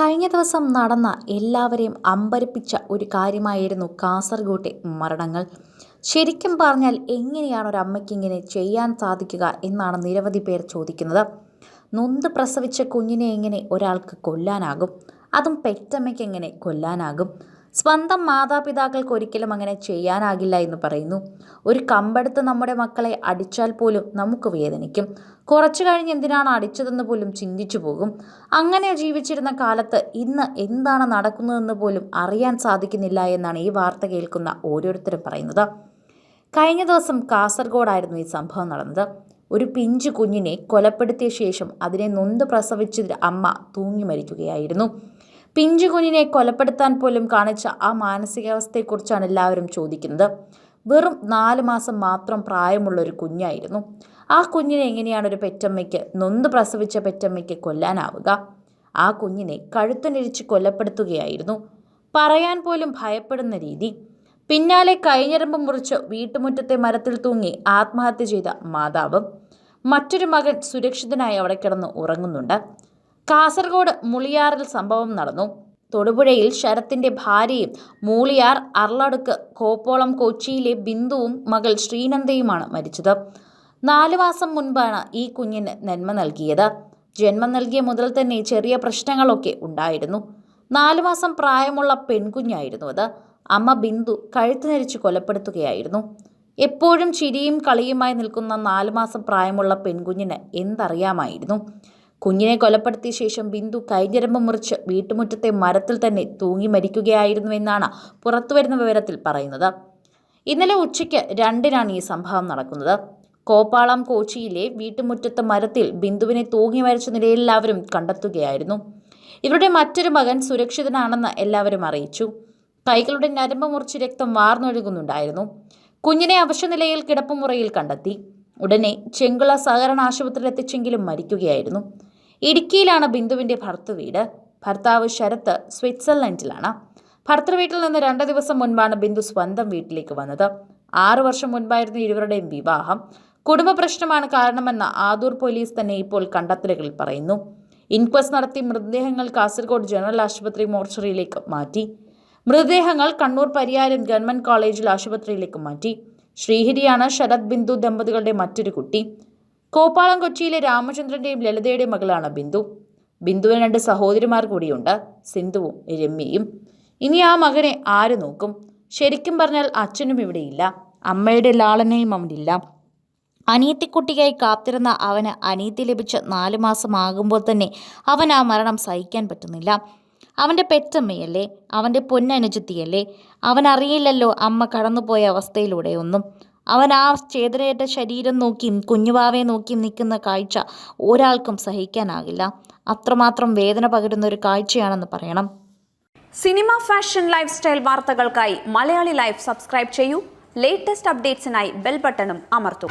കഴിഞ്ഞ ദിവസം നടന്ന എല്ലാവരെയും അമ്പരപ്പിച്ച ഒരു കാര്യമായിരുന്നു കാസർഗോട്ടെ മരണങ്ങൾ. ശരിക്കും പറഞ്ഞാൽ എങ്ങനെയാണ് ഒരു അമ്മയ്ക്ക് ഇങ്ങനെ ചെയ്യാൻ സാധിക്കുക എന്നാണ് നിരവധി പേർ ചോദിക്കുന്നത്. നൊന്ത് പ്രസവിച്ച കുഞ്ഞിനെ എങ്ങനെ ഒരാൾക്ക് കൊല്ലാനാകും? അതും പെറ്റമ്മയ്ക്ക് എങ്ങനെ കൊല്ലാനാകും? സ്വന്തം മാതാപിതാക്കൾക്ക് ഒരിക്കലും അങ്ങനെ ചെയ്യാനാകില്ല എന്ന് പറയുന്നു. ഒരു കമ്പെടുത്ത് നമ്മുടെ മക്കളെ അടിച്ചാൽ പോലും നമുക്ക് വേദനിക്കും. കുറച്ചു കഴിഞ്ഞ് എന്തിനാണ് അടിച്ചതെന്ന് പോലും ചിന്തിച്ചു പോകും. അങ്ങനെ ജീവിച്ചിരുന്ന കാലത്ത് ഇന്ന് എന്താണ് നടക്കുന്നതെന്ന് പോലും അറിയാൻ സാധിക്കുന്നില്ല എന്നാണ് ഈ വാർത്ത കേൾക്കുന്ന ഓരോരുത്തരും പറയുന്നത്. കഴിഞ്ഞ ദിവസം കാസർഗോഡായിരുന്നു ഈ സംഭവം നടന്നത്. ഒരു പിഞ്ചു കുഞ്ഞിനെ കൊലപ്പെടുത്തിയ ശേഷം അതിനെ നൊന്ത് പ്രസവിച്ച അമ്മ തൂങ്ങി മരിക്കുകയായിരുന്നു. പിഞ്ചു കുഞ്ഞിനെ കൊലപ്പെടുത്താൻ പോലും കാണിച്ച ആ മാനസികാവസ്ഥയെക്കുറിച്ചാണ് എല്ലാവരും ചോദിക്കുന്നത്. വെറും നാല് മാസം മാത്രം പ്രായമുള്ള ഒരു കുഞ്ഞായിരുന്നു. ആ കുഞ്ഞിനെ എങ്ങനെയാണ് ഒരു പെറ്റമ്മയ്ക്ക് നൊന്ത് പ്രസവിച്ച പെറ്റമ്മയ്ക്ക് കൊല്ലാനാവുക? ആ കുഞ്ഞിനെ കഴുത്തിനിരിച്ച് കൊലപ്പെടുത്തുകയായിരുന്നു. പറയാൻ പോലും ഭയപ്പെടുന്ന രീതി. പിന്നാലെ കൈഞ്ഞരമ്പ് മുറിച്ച് വീട്ടുമുറ്റത്തെ മരത്തിൽ തൂങ്ങി ആത്മഹത്യ ചെയ്ത മാതാവ്. മറ്റൊരു മകൻ സുരക്ഷിതനായി അവിടെ കിടന്ന് ഉറങ്ങുന്നുണ്ട്. കാസർഗോഡ് മുളിയാറിൽ സംഭവം നടന്നു. തൊടുപുഴയിൽ ശരത്തിന്റെ ഭാര്യയും മൂളിയാർ അർളടുക്ക് കോപ്പോളം കൊച്ചിയിലെ ബിന്ദുവും മകൾ ശ്രീനന്ദയുമാണ് മരിച്ചത്. നാലു മാസം മുൻപാണ് ഈ കുഞ്ഞിന് നന്മ നൽകിയത്. ജന്മം നൽകിയ മുതൽ തന്നെ ചെറിയ പ്രശ്നങ്ങളൊക്കെ ഉണ്ടായിരുന്നു. നാലു മാസം പ്രായമുള്ള പെൺകുഞ്ഞായിരുന്നു അത്. അമ്മ ബിന്ദു കഴുത്തിനരിച്ച് കൊലപ്പെടുത്തുകയായിരുന്നു. എപ്പോഴും ചിരിയും കളിയുമായി നിൽക്കുന്ന നാലു മാസം പ്രായമുള്ള പെൺകുഞ്ഞിന് എന്തറിയാമായിരുന്നു കുഞ്ഞിനെ കൊലപ്പെടുത്തിയ ശേഷം ബിന്ദു കൈഞ്ഞരമ്പ് മുറിച്ച് വീട്ടുമുറ്റത്തെ മരത്തിൽ തന്നെ തൂങ്ങി മരിക്കുകയായിരുന്നുവെന്നാണ് പുറത്തുവരുന്ന വിവരത്തിൽ പറയുന്നത്. ഇന്നലെ ഉച്ചയ്ക്ക് രണ്ടിനാണ് ഈ സംഭവം നടക്കുന്നത്. കോപ്പാളം കോച്ചിയിലെ വീട്ടുമുറ്റത്തെ മരത്തിൽ ബിന്ദുവിനെ തൂങ്ങി മരിച്ച നിലയിൽ എല്ലാവരും കണ്ടെത്തുകയായിരുന്നു. ഇവരുടെ മറ്റൊരു മകൻ സുരക്ഷിതനാണെന്ന് എല്ലാവരും അറിയിച്ചു. കൈകളുടെ നരമ്പ് മുറിച്ച് രക്തം വാർന്നൊഴുകുന്നുണ്ടായിരുന്നു. കുഞ്ഞിനെ അവശനിലയിൽ കിടപ്പുമുറയിൽ കണ്ടെത്തി. ഉടനെ ചെങ്കുള സഹകരണ ആശുപത്രിയിൽ എത്തിച്ചെങ്കിലും മരിക്കുകയായിരുന്നു. ഇടുക്കിയിലാണ് ബിന്ദുവിന്റെ ഭർത്തൃ വീട് ഭർത്താവ് ശരത്ത് സ്വിറ്റ്സർലൻഡിലാണ്. ഭർത്തൃ വീട്ടിൽ നിന്ന് രണ്ട് ദിവസം മുൻപാണ് ബിന്ദു സ്വന്തം വീട്ടിലേക്ക് വന്നത്. ആറു വർഷം മുൻപായിരുന്നു ഇരുവരുടെയും വിവാഹം. കുടുംബ പ്രശ്നമാണ് കാരണമെന്ന് ആദൂർ പോലീസ് തന്നെ ഇപ്പോൾ കണ്ടെത്തലുകളിൽ പറയുന്നു. ഇൻക്വസ്റ്റ് നടത്തി മൃതദേഹങ്ങൾ കാസർഗോഡ് ജനറൽ ആശുപത്രി മോർച്ചറിയിലേക്ക് മാറ്റി. മൃതദേഹങ്ങൾ കണ്ണൂർ പരിയാരം ഗവൺമെന്റ് കോളേജിൽ ആശുപത്രിയിലേക്ക് മാറ്റി. ശ്രീഹരിയാണ് ശരത് ബിന്ദു ദമ്പതികളുടെ മറ്റൊരു കുട്ടി. കോപ്പാളം കൊച്ചിയിലെ രാമചന്ദ്രന്റെയും ലളിതയുടെയും മകളാണ് ബിന്ദു. ബിന്ദുവിന് രണ്ട് സഹോദരിമാർ കൂടിയുണ്ട് സിന്ധുവും രമ്യയും. ഇനി ആ മകനെ ആര് നോക്കും? ശരിക്കും പറഞ്ഞാൽ അച്ഛനും ഇവിടെയില്ല. അമ്മയുടെ ലാളനയും അവനില്ല. അനിയത്തിക്കുട്ടിയായി കാത്തിരുന്ന അവന് അനിയത്തി ലഭിച്ച് നാല് മാസമാകുമ്പോൾ തന്നെ അവൻ ആ മരണം സഹിക്കാൻ പറ്റുന്നില്ല. അവന്റെ പെറ്റമ്മയല്ലേ? അവന്റെ പൊന്നനുജത്തിയല്ലേ? അവൻ അറിയില്ലല്ലോ അമ്മ കടന്നുപോയ അവസ്ഥയിലൂടെ ഒന്നും അവൻ ആ ചേതനയേറ്റ ശരീരം നോക്കിയും കുഞ്ഞുവാവയെ നോക്കിയും നിൽക്കുന്ന കാഴ്ച ഒരാൾക്കും സഹിക്കാനാകില്ല. അത്രമാത്രം വേദന പകരുന്ന ഒരു കാഴ്ചയാണെന്ന് പറയണം. സിനിമ ഫാഷൻ ലൈഫ് സ്റ്റൈൽ വാർത്തകൾക്കായി മലയാളി ലൈഫ് സബ്സ്ക്രൈബ് ചെയ്യൂ. ലേറ്റസ്റ്റ് അപ്ഡേറ്റ്സിനായി ബെൽ ബട്ടണും അമർത്തും.